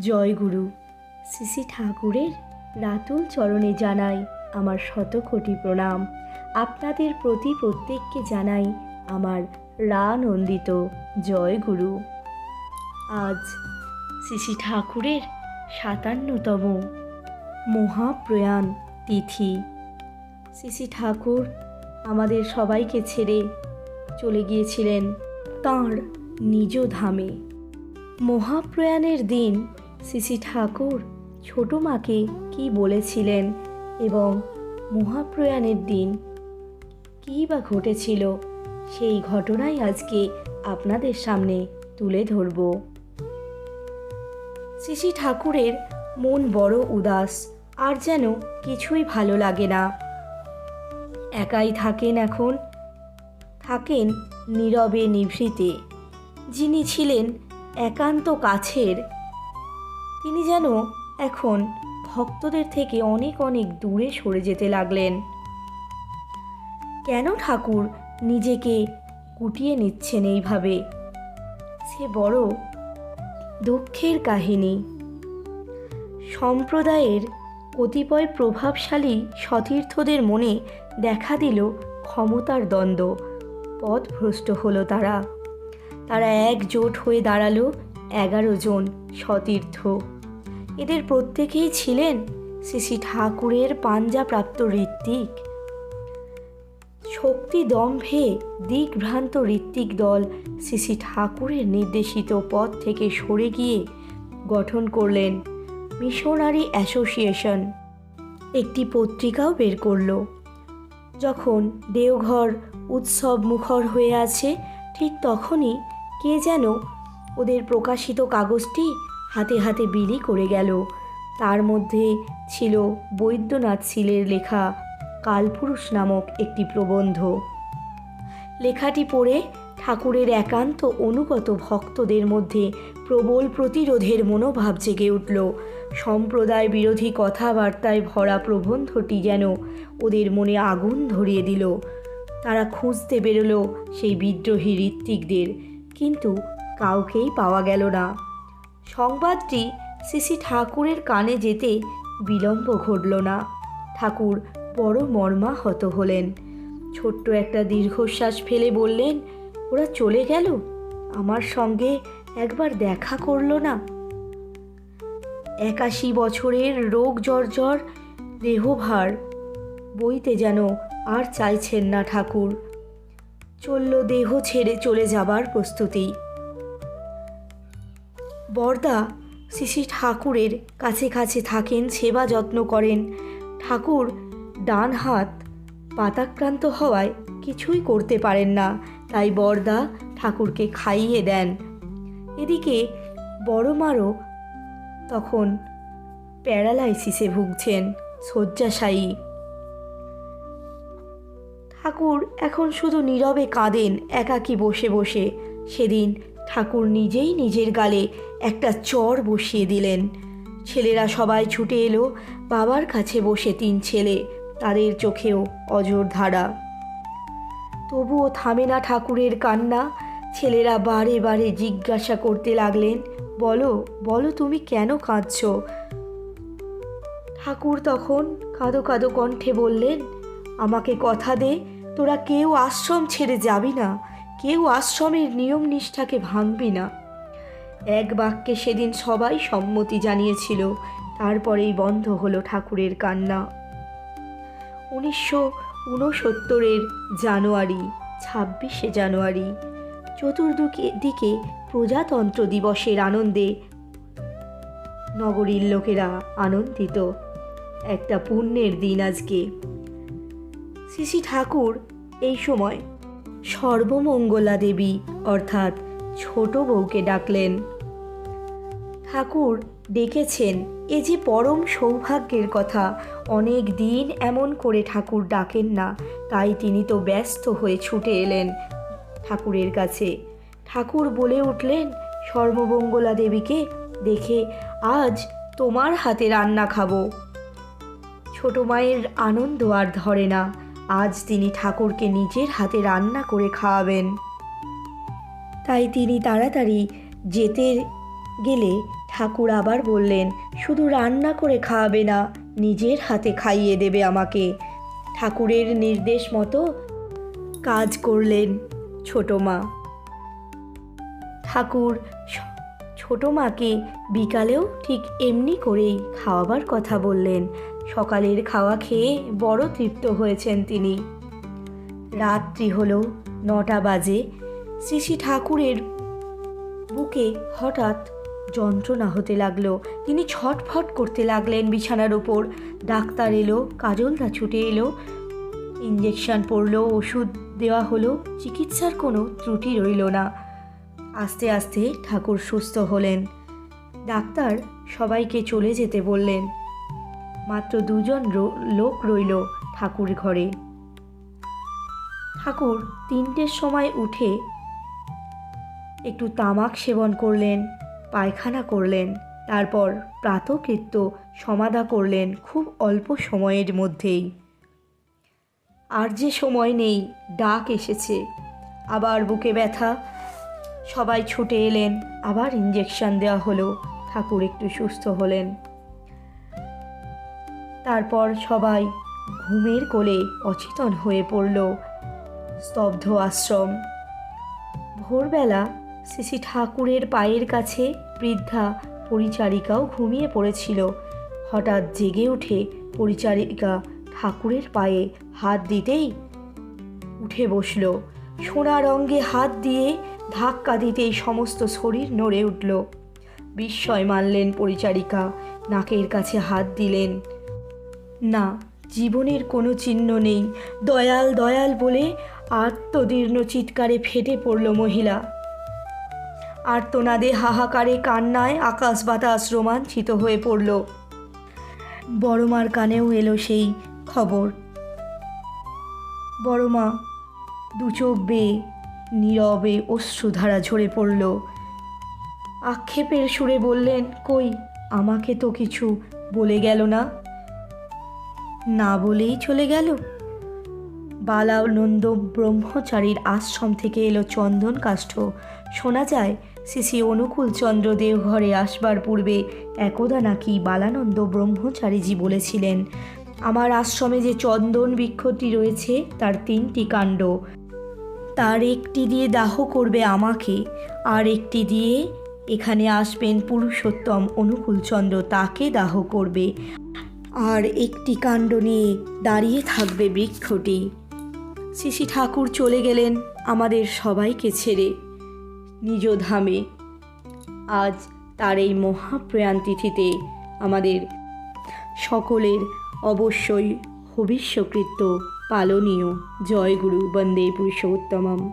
জয় গুরু শ্রী ঠাকুরের রাতুল চরণে জানাই আমার শতকোটি প্রণাম। আপনাদের প্রতি প্রত্যেককে জানাই আমার রানন্দিত জয় গুরু আজ শ্রী ঠাকুরের সাতান্নতম মহাপ্রয়াণ তিথি। শ্রী ঠাকুর আমাদের সবাইকে ছেড়ে চলে গিয়েছিলেন তাঁর নিজ ধামে। মহাপ্রয়াণের দিন শ্রী ঠাকুর ছোট মাকে কি বলেছিলেন এবং মহাপ্রয়াণের দিন কী বা ঘটেছিল, সেই ঘটনাই আজকে আপনাদের সামনে তুলে ধরব। শ্রী ঠাকুরের মন বড় উদাস, আর যেন কিছুই ভালো লাগে না। একাই থাকেন এখন, থাকেন নীরবে নিভৃতে। যিনি ছিলেন একান্ত কাছের তিনি যেন এখন ভক্তদের থেকে অনেক অনেক দূরে সরে যেতে লাগলেন। কেন ঠাকুর নিজেকে কুটিয়ে নিচ্ছেন এইভাবে? সে বড় দুঃখের কাহিনী। সম্প্রদায়ের কতিপয় প্রভাবশালী সতীর্থদের মনে দেখা দিল ক্ষমতার দ্বন্দ্ব। পথভ্রষ্ট হলো তারা। তারা একজোট হয়ে দাঁড়াল এগারো জন সতীর্থ। এদের প্রত্যেকেই ছিলেন শ্রী শ্রী ঠাকুরের পাঞ্জাপ্রাপ্ত ঋত্বিক। শক্তি দম্ভে দিকভ্রান্ত ঋত্বিক দল শ্রী শ্রী ঠাকুরের নির্দেশিত পথ থেকে সরে গিয়ে গঠন করলেন মিশনারি অ্যাসোসিয়েশন। একটি পত্রিকাও বের করল। যখন দেওঘর উৎসব মুখর হয়ে আছে, ঠিক তখনই কে যেন ওদের প্রকাশিত কাগজটি হাতে হাতে বিলি করে গেল। তার মধ্যে ছিল বৈদ্যনাথ শীলের লেখা কালপুরুষ নামক একটি প্রবন্ধ। লেখাটি পড়ে ঠাকুরের একান্ত অনুগত ভক্তদের মধ্যে প্রবল প্রতিরোধের মনোভাব জেগে উঠল। সম্প্রদায় বিরোধী কথাবার্তায় ভরা প্রবন্ধটি যেন ওদের মনে আগুন ধরিয়ে দিল। তারা খুঁজতে বেরোলো সেই বিদ্রোহী ঋত্বিকদের, কিন্তু কাউকেই পাওয়া গেল না। সংবাদটি শ্রী ঠাকুরের কানে যেতে বিলম্ব ঘটল না। ঠাকুর বড় মর্মাহত হলেন। ছোট্ট একটা দীর্ঘশ্বাস ফেলে বললেন, ওরা চলে গেল? আমার সঙ্গে একবার দেখা করল না? একাশি বছরের রোগ জর্জর দেহভার বইতে যেন আর চাইছেন না ঠাকুর। চলল দেহ ছেড়ে চলে যাবার প্রস্তুতি। বরদা শ্রী ঠাকুরের কাছে কাছে থাকেন, সেবা যত্ন করেন। ঠাকুর ডান হাত পাতাক্রান্ত হওয়ায় কিছুই করতে পারেন না, তাই বরদা ঠাকুরকে খাইয়ে দেন। এদিকে বড় মারও তখন প্যারালাইসিসে ভুগছেন শয্যাশায়ী। ঠাকুর এখন শুধু নীরবে কাঁদেন, একাকী বসে বসে। সেদিন ঠাকুর নিজেই নিজের গালে একটা চর বসিয়ে দিলেন। ছেলেরা সবাই ছুটে এলো, বাবার কাছে বসে তিন ছেলে, তাদের চোখেও অজর ধারা। তবুও থামে না ঠাকুরের কান্না, ছেলেরা বারে বারে জিজ্ঞাসা করতে লাগলেন, বলো বলো তুমি কেন কাঁদছ? ঠাকুর তখন কাঁদো কাঁদো কণ্ঠে বললেন, আমাকে কথা দে, তোরা কেউ আশ্রম ছেড়ে যাবি না। কেউ আশ্রমের নিয়ম নিষ্ঠাকে ভাঙবি না। এক বাক্যে সেদিন সবাই সম্মতি জানিয়েছিল, তারপরেই বন্ধ হলো ঠাকুরের কান্না। উনিশশো ঊনসত্তরের জানুয়ারি, ছাব্বিশে জানুয়ারি, চতুর্দিকে দিকে প্রজাতন্ত্র দিবসের আনন্দে নগরীর লোকেরা আনন্দিত। একটা পুণ্যের দিন আজকে। শ্রী ঠাকুর এই সময় সর্বমঙ্গলা দেবী, অর্থাৎ ছোট বউকে ডাকলেন। ঠাকুর ডেকেছেন, এ যে পরম সৌভাগ্যের কথা। অনেক দিন এমন করে ঠাকুর ডাকেন না, তাই তিনি তো ব্যস্ত হয়ে ছুটে এলেন ঠাকুরের কাছে। ঠাকুর বলে উঠলেন, সর্বমঙ্গলা দেবীকে দেখে আজ তোমার হাতে রান্না খাব। ছোট মায়ের আনন্দ আর ধরে না। আজ তিনি ঠাকুরকে নিজের হাতে রান্না করে খাওয়াবেন। তাই তিনি তাড়াতাড়ি যেতে গেলে ঠাকুর আবার বললেন, শুধু রান্না করে খাওয়াবে না, নিজের হাতে খাইয়ে দেবে আমাকে। ঠাকুরের নির্দেশ মতো কাজ করলেন ছোট মা। ঠাকুর ছোট মাকে বিকালেও ঠিক এমনি করেই খাওয়াবার কথা বললেন। সকালের খাওয়া খেয়ে বড় তৃপ্ত হয়েছেন তিনি। রাত্রি হল, নটা বাজে। শ্রী শ্রী ঠাকুরের বুকে হঠাৎ যন্ত্রণা হতে লাগল। তিনি ছটফট করতে লাগলেন বিছানার ওপর। ডাক্তার এলো, কাজলদা ছুটে এলো। ইঞ্জেকশন পড়ল, ওষুধ দেওয়া হলো, চিকিৎসার কোনো ত্রুটি রইল না। আস্তে আস্তে ঠাকুর সুস্থ হলেন। ডাক্তার সবাইকে চলে যেতে বললেন। মাত্র দুজন লোক রইল ঠাকুর ঘরে। ঠাকুর তিনটের সময় উঠে একটু তামাক সেবন করলেন, পায়খানা করলেন, তারপর প্রাতকৃত্য সমাধা করলেন খুব অল্প সময়ের মধ্যেই। আর যে সময় নেই, ডাক এসেছে। আবার বুকে ব্যথা, সবাই ছুটে এলেন, আবার ইঞ্জেকশন দেওয়া হলো, ঠাকুর একটু সুস্থ হলেন। তারপর সবাই ঘুমের কোলে অচেতন হয়ে পড়ল। স্তব্ধ আশ্রম। ভোরবেলা শ্রী ঠাকুরের পায়ের কাছে বৃদ্ধা পরিচারিকাও ঘুমিয়ে পড়েছিল। হঠাৎ জেগে উঠে পরিচারিকা ঠাকুরের পায়ে হাত দিতেই উঠে বসল। সোনা অঙ্গে হাত দিয়ে ধাক্কা দিতেই সমস্ত শরীর নড়ে উঠল। বিস্ময় মানলেন পরিচারিকা, নাকের কাছে হাত দিলেন। না, জীবনের কোনো চিহ্ন নেই। দয়াল দয়াল বলে আত্মদীর্ণ চিৎকারে ফেটে পড়ল মহিলা। আর আর্তনাদে হাহাকারে কান্নায় আকাশ বাতাস রোমাঞ্চিত হয়ে পড়ল। বড়মার কানেও এলো সেই খবর। বড়মা, দু চোখ বেয়ে নীরবে অশ্রুধারা ঝরে পড়ল। আক্ষেপের সুরে বললেন, কই, আমাকে তো কিছু বলে গেল না? না বলেই চলে গেল। বালানন্দ ব্রহ্মচারীর আশ্রম থেকে এলো চন্দন কাষ্ঠ। শোনা যায় শ্রী অনুকূল চন্দ্র দেওঘরে আসবার পূর্বে একদা নাকি বালানন্দ ব্রহ্মচারীজি বলেছিলেন, আমার আশ্রমে যে চন্দন বৃক্ষটি রয়েছে, তার তিনটি কাণ্ড। তার একটি দিয়ে দাহ করবে আমাকে, আর একটি দিয়ে এখানে আসবেন পুরুষোত্তম অনুকূলচন্দ্র তাকে দাহ করবে। আর একটি কাণ্ড নিয়ে দাঁড়িয়ে থাকবে বৃক্ষটি। শ্রী ঠাকুর চলে গেলেন আমাদের সবাইকে ছেড়ে নিজ ধামে। আজ তার এই মহাপ্রয়াণ তিথিতে আমাদের সকলের অবশ্যই ভবিষ্যকৃত্য পালনীয়। জয় গুরু বন্দে পুরুষোত্তমম।